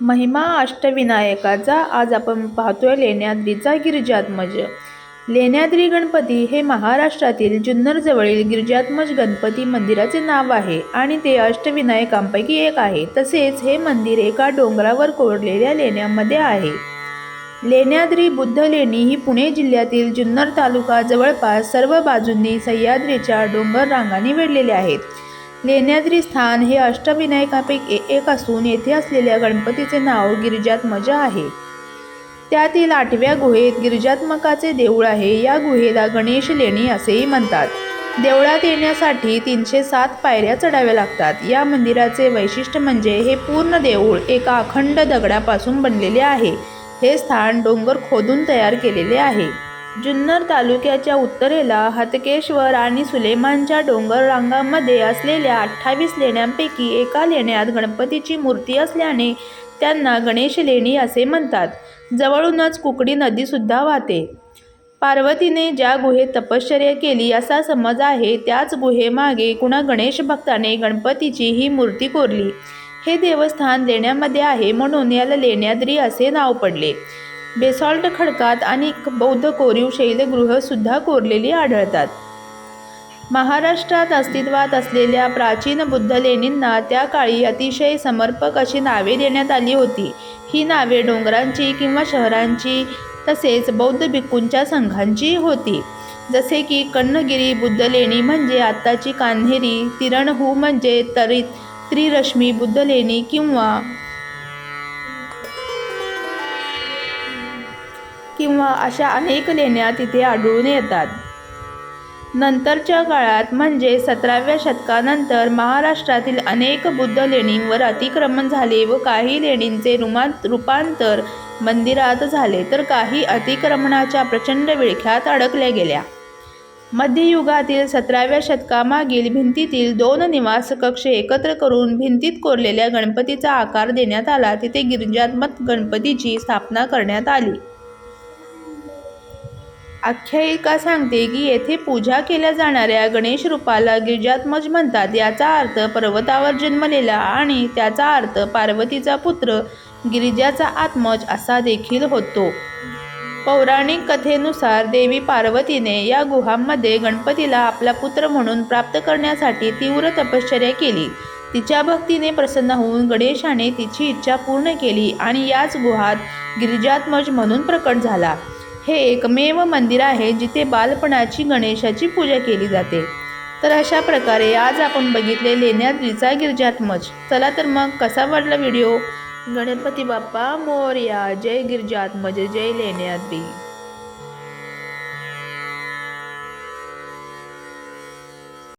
महिमा अष्टविनायकाचा आज आपण पाहतोय लेण्याद्रीचा गिरिजात्मज लेण्याद्री गणपती हे महाराष्ट्रातील जुन्नरजवळील गिरिजात्मज गणपती मंदिराचे नाव आहे आणि ते अष्टविनायकांपैकी एक आहे. तसेच हे मंदिर एका डोंगरावर कोरलेल्या लेण्यामध्ये आहे. लेण्याद्री बुद्ध लेणी ही पुणे जिल्ह्यातील जुन्नर तालुका जवळपास सर्व बाजूंनी सह्याद्रीच्या डोंगर रांगांनी वेढलेले आहेत लेण्याद्री स्थान हे अष्टविनायकापैकी एक असून येथे असलेल्या गणपतीचे नाव गिरिजात्मज आहे. त्यातील आठव्या गुहेत गिरिजात्मकाचे देऊळ आहे. या गुहेला गणेश लेणी असेही म्हणतात. देवळात येण्यासाठी तीनशे सात पायऱ्या चढाव्या लागतात. या मंदिराचे वैशिष्ट्य म्हणजे हे पूर्ण देऊळ एका अखंड दगडापासून बनलेले आहे. हे स्थान डोंगर खोदून तयार केलेले आहे. जुन्नर तालुक्याच्या उत्तरेला हतकेश्वर आणि सुलेमानच्या डोंगर रांगांमध्ये असलेल्या अठ्ठावीस लेण्यांपैकी एका लेण्यात गणपतीची मूर्ती असल्याने त्यांना गणेश लेणी असे म्हणतात. जवळूनच कुकडी नदीसुद्धा वाहते. पार्वतीने ज्या गुहेत तपश्चर्या केली असा समज आहे त्याच गुहेमागे कुणा गणेश भक्ताने गणपतीची ही मूर्ती कोरली. हे देवस्थान लेण्यामध्ये आहे म्हणून याला लेण्याद्री असे नाव पडले. बेसॉल्ट खडकात अनेक बौद्ध कोरीव शैलगृहसुद्धा कोरलेली आढळतात. महाराष्ट्रात अस्तित्वात असलेल्या प्राचीन बुद्ध लेणींना त्या काळी अतिशय समर्पक अशी नावे देण्यात आली होती. ही नावे डोंगरांची किंवा शहरांची तसेच बौद्ध भिक्खूंच्या संघांची होती. जसे की कन्नगिरी बुद्ध लेणी म्हणजे आत्ताची कान्हेरी तिरणहू म्हणजे तरी त्रिरश्मी बुद्ध लेणी किंवा किंवा अशा अनेक लेण्या तिथे आढळून येतात. नंतरच्या काळात म्हणजे सतराव्या शतकानंतर महाराष्ट्रातील अनेक बुद्ध लेणींवर अतिक्रमण झाले व काही लेणींचे रुमान रूपांतर मंदिरात झाले तर काही अतिक्रमणाच्या प्रचंड विळख्यात अडकल्या गेल्या. मध्ययुगातील सतराव्या शतकामागील भिंतीतील दोन निवास कक्ष एकत्र करून भिंतीत कोरलेल्या गणपतीचा आकार देण्यात आला. तिथे गिरिजात्मक गणपतीची स्थापना करण्यात आली. आख्यायिका सांगते की येथे पूजा केल्या जाणाऱ्या गणेश रूपाला गिरिजात्मज म्हणतात. याचा अर्थ पर्वतावर जन्मलेला आणि त्याचा अर्थ पार्वतीचा पुत्र गिरिजाचा आत्मज असा देखील होतो. पौराणिक कथेनुसार देवी पार्वतीने या गुहांमध्ये गणपतीला आपला पुत्र म्हणून प्राप्त करण्यासाठी तीव्र तपश्चर्या केली. तिच्या भक्तीने प्रसन्न होऊन गणेशाने तिची इच्छा पूर्ण केली आणि याच गुहात गिरिजात्मज म्हणून प्रकट झाला. हे एकमेव मंदिर आहे जिथे बालपणाची गणेशाची पूजा केली जाते. तर अशा प्रकारे आज आपण बघितले लेण्याद्रीचा गिरजात्मज चला तर मग कसा वाटला व्हिडिओ? गणपती बाप्पा मोर्या जय गिरजात्मज जय लेण्याद्री